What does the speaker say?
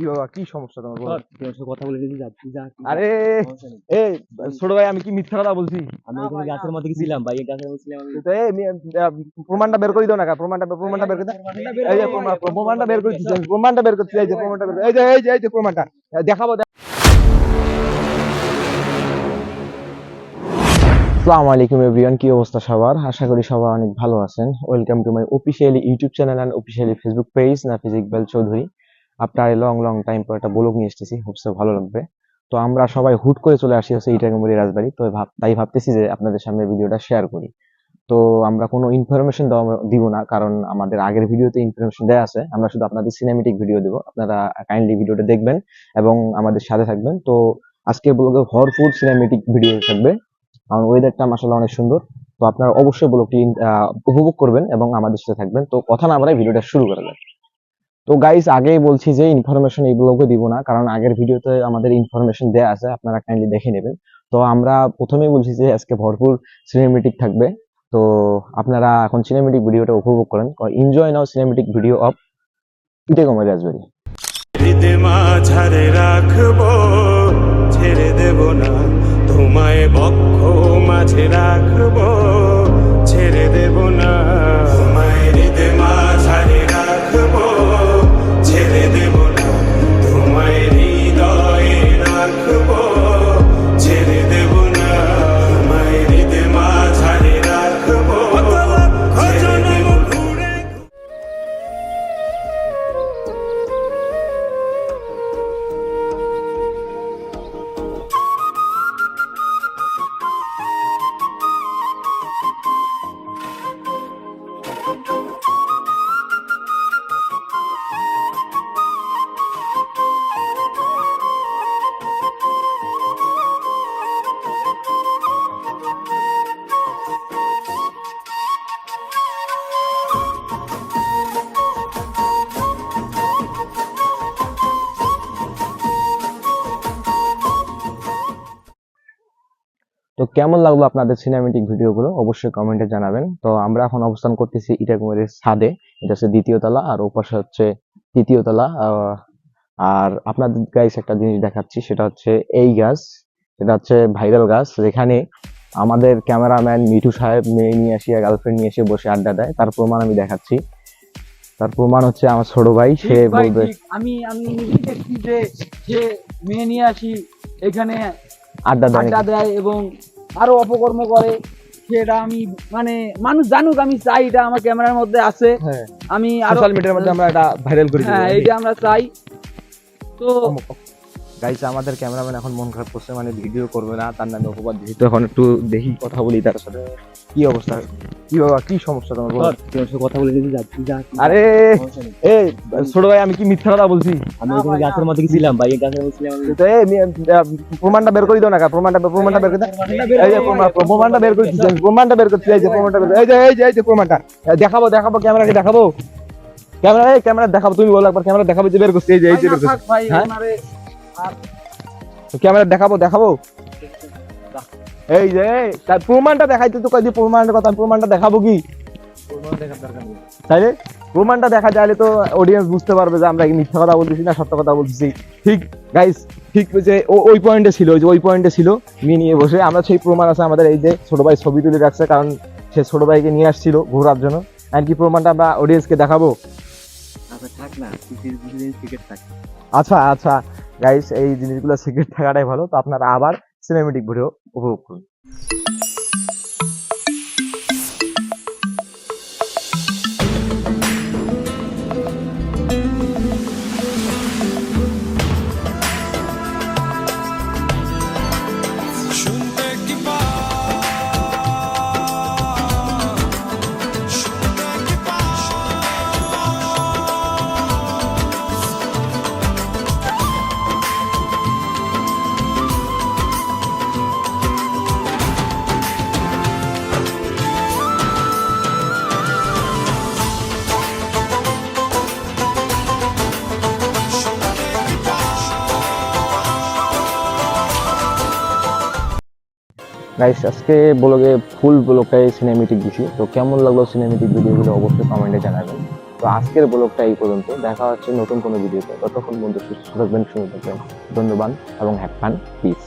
কি বাবা কি সমস্যা তোমার বলো? ধর, সাথে কথা বলে যদি যাচ্ছি যা আরে এই ছোট ভাই আমি কি মিথ্যা কথা বলছি? আমি গাছের মধ্যে গেছিলাম ভাই গাছের মধ্যে ছিলাম আমি। তো এই প্রমাণটা বের করে দাও না কা, প্রমাণটা প্রমাণটা বের করে দাও এই যে প্রমাণটা বের করে। দিচ্ছি প্রমাণটা বের করছি এই যে প্রমাণটা বের এই যে এই যে এই যে প্রমাণটা দেখাবো আসসালামু আলাইকুম এভরিওয়ান কি অবস্থা সবার? আশা করি সবাই অনেক ভালো আছেন। Welcome to my officially YouTube channel and officially Facebook page Nafiz Iqbal Chowdhury আপনার লং লং টাইম পর একটা ব্লগ নিয়ে এসেছি হোপসে ভালো লাগবে। তো আমরা সবাই হুট করে চলে আসি হচ্ছে ইটাঙ্গমুড়ি রাজবাড়ি। তো তাই ভাবতেছি যে আপনাদের সামনে ভিডিওটা শেয়ার করি। তো আমরা কোনো ইনফরমেশন দিব না, কারণ আমাদের আগের ভিডিওতে ইনফরমেশন দেওয়া আছে। আমরা শুধু আপনাদের সিনেমেটিক ভিডিও দেবো। আপনারা কাইন্ডলি ভিডিওটা দেখবেন এবং আমাদের সাথে থাকবেন। তো আজকের ব্লগে ভরপুর সিনেমেটিক ভিডিও থাকবে। কারণ ওয়েদারটা মাসাল্লাহ অনেক সুন্দর। তো আপনারা অবশ্যই ব্লগটি উপভোগ করবেন এবং আমাদের সাথে থাকবেন। তো কথা না বাড়াই ভিডিওটা শুরু করা যাক। তো গাইস আগেই বলছি যে ইনফরমেশন এই ব্লগে দিব না, কারণ আগের ভিডিওতে আমাদের ইনফরমেশন দেয়া আছে, আপনারা কাইন্ডলি দেখে নেবেন। তো আমরা প্রথমেই বলছি যে আজকে ভরপুর সিনেমেটিক থাকবে। তো আপনারা এখন সিনেমেটিক ভিডিওটা উপভোগ করেন। Enjoy now cinematic video of ইটেকমের Rajbari হৃদে রাখব, ছেড়ে দেব না, তোমায় বক্ষ মাঝে রাখব, ছেড়ে দেব না। তো কেমন লাগল আপনাদের সিনেমেটিক ভিডিওগুলো অবশ্যই কমেন্টে জানাবেন। তো আমরা এখন অবস্থান করতেছি ইটাকুমারের ছাদে। এটা হচ্ছে দ্বিতীয় তলা আর ওপাশে হচ্ছে তৃতীয় তলা আর আপনাদের গাইস একটা জিনিস দেখাচ্ছি সেটা হচ্ছে এই গাছ। সেটা হচ্ছে ভাইরাল গাছ যেখানে আমাদের ক্যামেরাম্যান মিঠু সাহেব মেয়ে নিয়ে আসিয়া গার্লফ্রেন্ড নিয়ে এসে বসে আড্ডা দেয়। তার প্রমাণ আমি দেখাচ্ছি। তার প্রমাণ হচ্ছে আমার ছোট ভাই সে বলবে আমি আমি নিজেই দেখছি যে যে মেয়ে নিয়ে আসি এখানে আড্ডা দেয় আড্ডা দেয় এবং আরও অপকর্ম করে। সেটা আমি মানে মানুষ জানুক আমি চাই এটা আমার ক্যামেরার মধ্যে আছে। হ্যাঁ। আমি সোশ্যাল মিডিয়ার মধ্যে আমরা এটা ভাইরাল করি হ্যাঁ এটা আমরা চাই। তো গাইস আমাদের ক্যামেরাম্যান এখন মন খারাপ করছে মানে ভিডিও করবে না তার নামে অপবাদ এখন একটু দেখি কথা বলি তার সাথে। কি অবস্থা? কি বাবা কি সমস্যা তোমার বলো? তোর সাথে কথা বলে যাচ্ছি যা আরে এই ছোট ভাই আমি কি মিথ্যা কথা বলছি? আমি গাছের মধ্যে গেছিলাম ভাই? গাছের মধ্যে ছিলাম তো এই প্রমাণটা বের করে দাও না প্রমাণটা প্রমাণটা বের করে দাও। এই যে প্রমাণটা বের করে প্রমাণটা বের এই যে প্রমাণটা এই যে এই যে এই যে প্রমাণটা। দেখাবো দেখাবো ক্যামেরাকে দেখাবো। ক্যামেরা এই ক্যামেরা দেখাবো তুমি বলো একবার ক্যামেরা দেখাবো যে বের করছি এই যে এই যে বের করছি। হ্যাঁ? ক্যামেরা দেখাবো দেখাবো। এই যে তার প্রমাণটা দেখাইতে তো কই প্রমাণের কথা প্রমাণটা দেখাবো কি? তাইলে প্রমাণটা দেখা যাইলে তো অডিয়েন্স বুঝতে পারবে যে আমরা মিথ্যা কথা বলতেছি না সত্য কথা বলতেছি। ঠিক গাইস ঠিক যে ওই পয়েন্টে ছিল ওই যে ওই পয়েন্টে ছিল নিয়ে নিয়ে বসে। আমরা সেই প্রমাণ আছে আমাদের এই যে ছোট ভাই ছবি তুলে রাখছে কারণ সে ছোট ভাইকে নিয়ে আসছিল ঘোরার জন্য। আর কি প্রমাণটা আমরা অডিয়েন্সকে দেখাবো? আচ্ছা আচ্ছা আচ্ছা গাইস এই জিনিসগুলো সিক্রেট থাকাটাই ভালো। তো আপনারা আবার সিনেমেটিক ভিডিও উপভোগ করুন গাইস আজকে ব্লগে ফুল ব্লগটাই সিনেমেটিক দিছি। তো কেমন লাগল সিনেমেটিক ভিডিওগুলো অবশ্যই কমেন্টে জানাবেন। তো আজকের ব্লগটা এই পর্যন্ত। দেখা হচ্ছে নতুন কোনো ভিডিওতে ততক্ষণ বন্ধু সুস্থ থাকবেন, সুন্দর থাকবেন। ধন্যবাদ এবং হ্যাপ ফান পিস